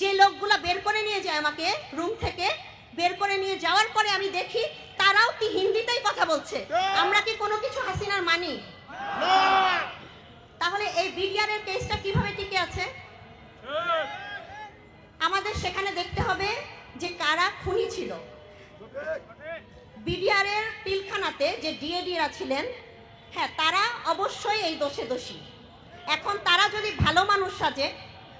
যে লোকগুলো বের করে নিয়ে যায় আমাকে রুম থেকে বের করে নিয়ে যাওয়ার পরে আমি দেখি তারাও কি হিন্দিতেই কথা বলছে। আমরা কি কোনো কিছু হাসিনার মানি? তাহলে এই বিডিআরের কেসটা কীভাবে টিকে আছে? আমাদের সেখানে দেখতে হবে যে কারা খুনি ছিল। বিডিআরের পিলখানাতে যে ডিএডিরা ছিলেন হ্যাঁ তারা অবশ্যই এই দোষে দোষী। এখন তারা যদি ভালো মানুষ সাজে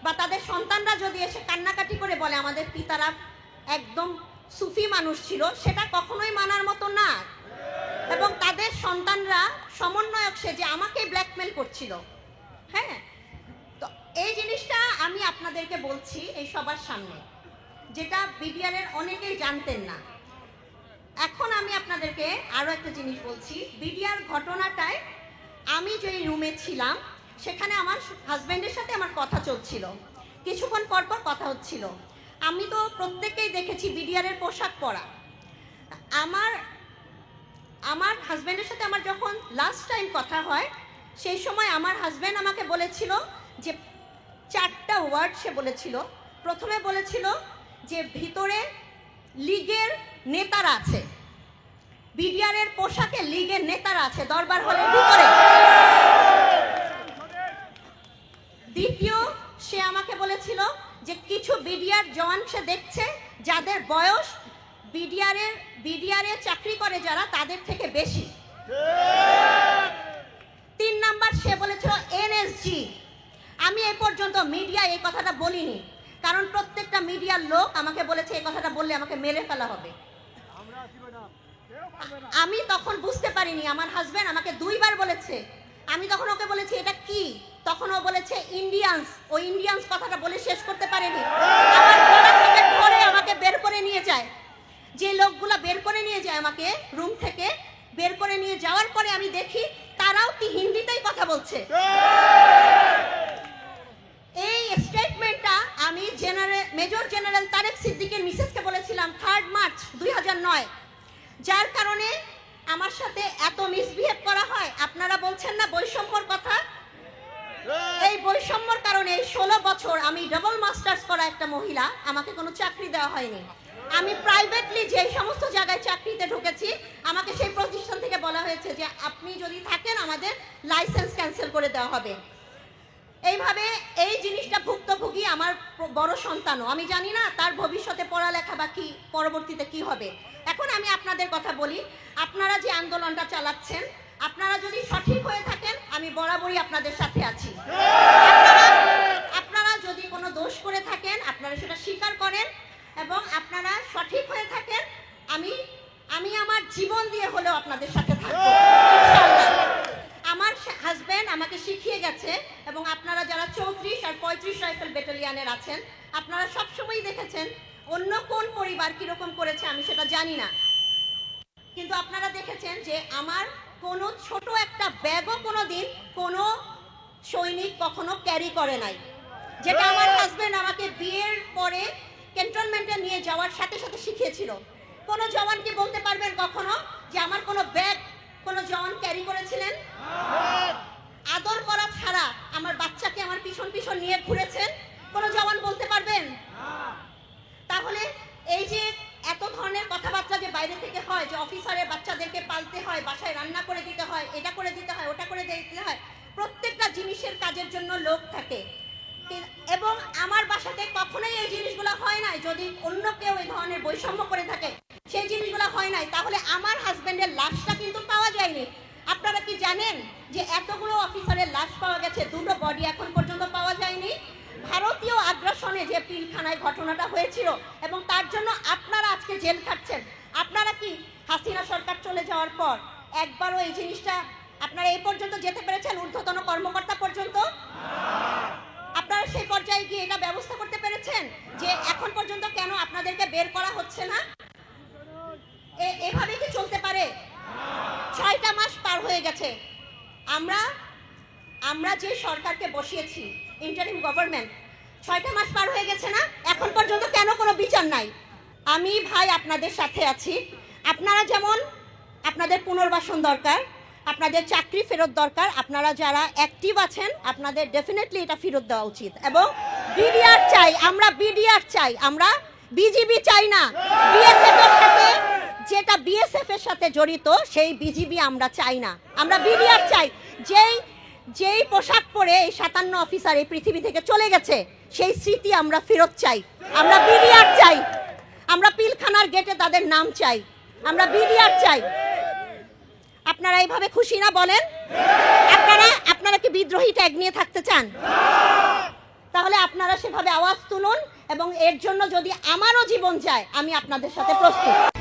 বা তাদের সন্তানরা যদি এসে কান্নাকাটি করে বলে, আমাদের পিতারা একদম সুফি মানুষ ছিল, সেটা কখনোই মানার মতো না। এবং তাদের সন্তানরা সমন্বয়ক সে যে আমাকে ব্ল্যাকমেল করছিল। হ্যাঁ? তো এই জিনিসটা আমি আপনাদেরকে বলছি এই সবার সামনে, যেটা বিডিআরের অনেকেই জানতেন না। এখন আমি আপনাদেরকে আরও একটা জিনিস বলছি। বিডিআর ঘটনাটায় আমি যে রুমে ছিলাম সেখানে আমার হাজব্যান্ডের সাথে আমার কথা চলছিল। কিছুক্ষণ পর পর কথা হচ্ছিল। আমি তো প্রত্যেককেই দেখেছি বিডিআরের পোশাক পরা। আমার আমার হাজব্যান্ডের সাথে আমার যখন লাস্ট টাইম কথা হয়, সেই সময় আমার হাজব্যান্ড আমাকে বলেছিল যে চারটা ওয়ার্ড সে বলেছিল। প্রথমে বলেছিল যে ভিতরে লীগের নেতারা আছে। বিডিআরের পোশাকে লীগের নেতারা আছে, দরবার হলের ভিতরে দ্বিতীয় সে আমাকে বলেছিল যে কিছু বিডিআর জওয়ান সে দেখছে, যাদের বয়স বিডিআরের বিডিআরে চাকরি করে যারা, তাদের থেকে বেশি। তিন নাম্বার সে বলেছিল, এনএসজি। আমি এ পর্যন্ত মিডিয়া এই কথাটা বলিনি, কারণ প্রত্যেকটা মিডিয়ার লোক আমাকে বলেছে, এই কথাটা বললে আমাকে মেরে ফেলা হবে। আমি তখন বুঝতে পারিনি, আমার হাজবেন্ড আমাকে দুইবার বলেছে। আমি তখন ওকে বলেছি, এটা কি? তখন ও বলেছে ইন্ডিয়ান্স ও ইন্ডিয়ান্স কথাটা বলে শেষ করতে পারেনি। আমার গলা থেকে ধরে আমাকে বের করে নিয়ে যায়। যে লোকগুলা বের করে নিয়ে যায় আমাকে, রুম থেকে বের করে নিয়ে যাওয়ার পরে আমি দেখি তারাও কি হিন্দিতেই কথা বলছে। এই স্টেটমেন্টটা আমি জেনারেল মেজর জেনারেল তারেক সিদ্দিকের মিসেসকে বলেছিলাম থার্ড মার্চ দুই হাজার নয়। যার কারণে আমার সাথে এত মিসবিহেভ করা হয়, আপনারা বলছেন না বৈষম্যর কথা এই বৈষম্যর কারণে ষোলো বছর আমি ডাবল মাস্টার্স করা একটা মহিলা, আমাকে কোনো চাকরি দেওয়া হয়নি। আমি প্রাইভেটলি যে সমস্ত জায়গায় চাকরিতে ঢুকেছি, আমাকে সেই প্রতিষ্ঠান থেকে বলা হয়েছে যে আপনি যদি থাকেন, আমাদের লাইসেন্স ক্যান্সেল করে দেওয়া হবে। এইভাবে এই জিনিসটা ভুক্তভোগী আমার বড় সন্তানও। আমি জানি না তার ভবিষ্যতে পড়ালেখা বা কি, পরবর্তীতে কি হবে। এখন আমি আপনাদের কথা বলি। আপনারা যে আন্দোলনটা চালাচ্ছেন আপনারা যদি সঠিক হয়ে থাকেন আমি বরাবরই আপনাদের সাথে আছি। আপনারা যদি কোনো দোষ করে থাকেন আপনারা সেটা স্বীকার করেন এবং আপনারা সঠিক হয়ে থাকেন আমি আমি আমার জীবন দিয়ে হলেও আপনাদের সাথে থাকব। আমার হাজব্যান্ড আমাকে শিখিয়ে গেছে এবং আপনারা যারা চৌত্রিশ আর পঁয়ত্রিশ রাইফেল ব্যাটালিয়ানের আছেন আপনারা সবসময়ই দেখেছেন অন্য কোন পরিবার কীরকম করেছে আমি সেটা জানি না। কিন্তু আপনারা দেখেছেন যে আমার কোনো ছোট একটা ব্যাগও কোনো দিন কোনো সৈনিক কখনো ক্যারি করে নাই। যেটা আমার হাজবেন্ড আমাকে বিয়ের পরে ক্যান্টনমেন্টে নিয়ে যাওয়ার সাথে সাথে শিখিয়েছিল। কোনো জওয়ান কি বলতে পারবেন কখনো যে আমার কোনো ব্যাগ কোনো জওয়ান ক্যারি করেছিলেন? আদর করা ছাড়া আমার বাচ্চাকে আমার পিছন পিছন নিয়ে ঘুরেছেন কোনো জওয়ান বলতে পারবেন তাহলে এই যে এত ধরনের কথাবার্তা যে বাইরে থেকে হয় যে অফিসারের বাচ্চাদেরকে পালতে হয় বাসায় রান্না করে দিতে হয় এটা করে দিতে হয় ওটা করে দিতে হয়? প্রত্যেকটা জিনিসের কাজের জন্য লোক থাকে। এবং আমার বাসাতে কখনোই এই জিনিসগুলো হয় নাই। যদি অন্য কেউ এই ধরনের বৈষম্য করে থাকে, সেই জিনিসগুলো হয় নাই, তাহলে আমার হাজবেন্ডের লাশটা কিন্তু পাওয়া যায়নি। আপনারা কি জানেন যে এতগুলো অফিসারের লাশ পাওয়া গেছে? দুটো বডি এখন পর্যন্ত পাওয়া যায়নি। ভারতীয় আগ্রাসনে যে পিলখানায় ঘটনাটা হয়েছিল, এবং তার জন্য আপনারা আজকে জেল খাটছেন। আপনারা কি হাসিনা সরকার চলে যাওয়ার পর একবারও এই জিনিসটা আপনারা এই পর্যন্ত যেতে পেরেছেন, ঊর্ধ্বতন কর্মকর্তা পর্যন্ত? আপনারা সেই পর্যায়ে গিয়ে এটা ব্যবস্থা করতে পেরেছেন যে এখন পর্যন্ত কেন আপনাদেরকে বের করা হচ্ছে না? এভাবে কি চলতে পারে? ছয়টা মাস পার হয়ে গেছে। আমরা আমরা যে সরকারকে বসিয়েছি ইন্টারিম গভর্নমেন্ট ছয়টা মাস পার হয়ে গেছে না? এখন পর্যন্ত কেন কোনো বিচার নাই? আমি ভাই আপনাদের সাথে আছি। আপনারা যেমন, আপনাদের পুনর্বাসন দরকার আপনাদের চাকরি ফেরত দরকার। আপনারা যারা অ্যাক্টিভ আছেন, আপনাদের ডেফিনেটলি এটা ফেরত দেওয়া উচিত। এবং বিডিআর চাই, আমরা বিডিআর চাই, আমরা বিজিবি চাই না। সাথে, যেটা বিএসএফ এর সাথে জড়িত, সেই বিজিবি আমরা চাই না। আমরা বিডিআর চাই। যেই যেই পোশাক পরে এই সাতান্ন অফিসার এই পৃথিবী থেকে চলে গেছে, সেই স্মৃতি আমরা ফেরত চাই। আমরা বিডিআর চাই। আমরা পিলখানার গেটে তাদের নাম চাই। আমরা বিডিআর চাই। আপনারা এইভাবে খুশি না বলেন? আপনারা আপনারা কি বিদ্রোহী ট্যাগ নিয়ে থাকতে চান? তাহলে আপনারা সেভাবে আওয়াজ তুলুন এবং এর জন্য যদি আমারও জীবন যায়, আমি আপনাদের সাথে প্রস্তুত।